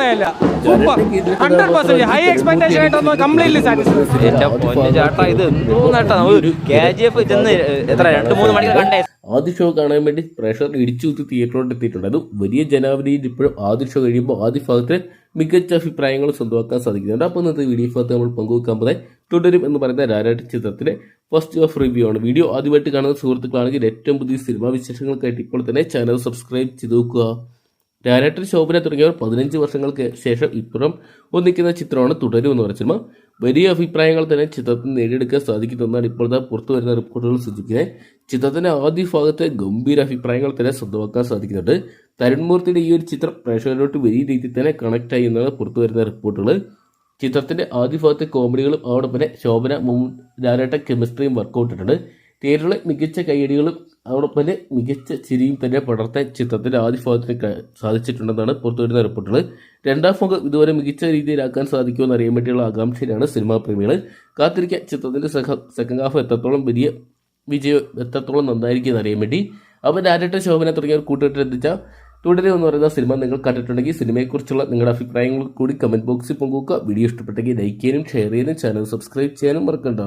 പറയാനില്ല. Super hundred percent high expectation ആയിട്ടൊന്നും completely satisfied എന്റെ പൊന്നു ചേട്ടാ ഇത് മൂന്നേട്ടാ കെ ജി എഫ് ചെന്ന് എത്ര രണ്ട് മൂന്ന് മണിക്ക് കണ്ടേ. ആദ്യ ഷോ കാണാൻ വേണ്ടി പ്രേക്ഷകർ ഇടിച്ചു കുത്തി തിയേറ്ററിലോട്ട് എത്തിയിട്ടുണ്ട്. അത് വലിയ ജനാവലിയിൽ ഇപ്പോഴും ആദ്യ ഷോ കഴിയുമ്പോൾ ആദ്യ ഭാഗത്ത് മികച്ച അഭിപ്രായങ്ങൾ സ്വന്തമാക്കാൻ സാധിക്കുന്നുണ്ട്. അപ്പോൾ ഇന്നത്തെ വീഡിയോ ഭാഗത്ത് നമ്മൾ പങ്കുവെക്കാൻ പോലെ തുടരും എന്ന് പറയുന്ന രാരാട്ട് ചിത്രത്തിലെ ഫസ്റ്റ് ഓഫ് റിവ്യൂ ആണ്. വീഡിയോ ആദ്യമായിട്ട് കാണുന്ന സുഹൃത്തുക്കളാണെങ്കിൽ ഏറ്റവും പുതിയ സിനിമാ വിശേഷങ്ങൾക്കായിട്ട് ഇപ്പോൾ തന്നെ ചാനൽ സബ്സ്ക്രൈബ് ചെയ്ത് നോക്കുക. രാരാട്ടൻ ശോഭന തുടങ്ങിയവർ പതിനഞ്ച് വർഷങ്ങൾക്ക് ശേഷം ഇപ്പുറം ഒന്നിക്കുന്ന ചിത്രമാണ് തുടരും എന്ന് പറഞ്ഞ സിനിമ. വലിയ അഭിപ്രായങ്ങൾ തന്നെ ചിത്രത്തിന് നേടിയെടുക്കാൻ സാധിക്കുമെന്നാണ് ഇപ്പോഴത്തെ പുറത്തു വരുന്ന റിപ്പോർട്ടുകൾ സൂചിപ്പിക്കുന്നത്. ചിത്രത്തിന്റെ ആദ്യ ഭാഗത്തെ ഗംഭീര അഭിപ്രായങ്ങൾ തന്നെ സ്വന്തമാക്കാൻ സാധിക്കുന്നുണ്ട്. തരുൺമൂർത്തിയുടെ ഈ ഒരു ചിത്രം പ്രേക്ഷകരോട്ട് വലിയ രീതിയിൽ തന്നെ കണക്ട് ആയി എന്നാണ് പുറത്തു വരുന്ന റിപ്പോർട്ടുകൾ. ചിത്രത്തിന്റെ ആദ്യ ഭാഗത്തെ കോമഡികളും അതോടൊപ്പം ശോഭന ഡയറക്ടർ കെമിസ്ട്രിയും വർക്കൗട്ട് ഇട്ടുണ്ട് തിയേറ്ററിലെ മികച്ച കൈയടികളും അതോടൊപ്പം തന്നെ മികച്ച ചിരിയും തന്നെ പടർത്താൻ ചിത്രത്തിന്റെ ആദ്യ ഭാഗത്തിന് സാധിച്ചിട്ടുണ്ടെന്നാണ് പുറത്തുവരുന്ന റിപ്പോർട്ടുകൾ. രണ്ടാം ഭാഗം ഇതുവരെ മികച്ച രീതിയിലാക്കാൻ സാധിക്കുമെന്ന് അറിയാൻ വേണ്ടിയുള്ള ആകാംക്ഷയിലാണ് സിനിമാ പ്രേമികൾ. കാത്തിരിക്കാൻ ചിത്രത്തിന്റെ സെക്കൻഡ് ഹാഫ് എത്രത്തോളം വലിയ വിജയം എത്രത്തോളം നന്നായിരിക്കും എന്നറിയാൻ വേണ്ടി അവൻ രാരട്ട ശോഭന തുടങ്ങിയവർ കൂട്ടുകെട്ടിലെത്തിച്ച തുടരെ എന്ന് പറയുന്ന സിനിമ നിങ്ങൾ കണ്ടിട്ടുണ്ടെങ്കിൽ സിനിമയെക്കുറിച്ചുള്ള നിങ്ങളുടെ അഭിപ്രായങ്ങൾ കൂടി കമന്റ് ബോക്സിൽ പങ്കുവെക്കുക. വീഡിയോ ഇഷ്ടപ്പെട്ടെങ്കിൽ ലൈക്ക് ചെയ്യാനും ഷെയർ ചെയ്യാനും ചാനൽ സബ്സ്ക്രൈബ് ചെയ്യാനും മറക്കണ്ട.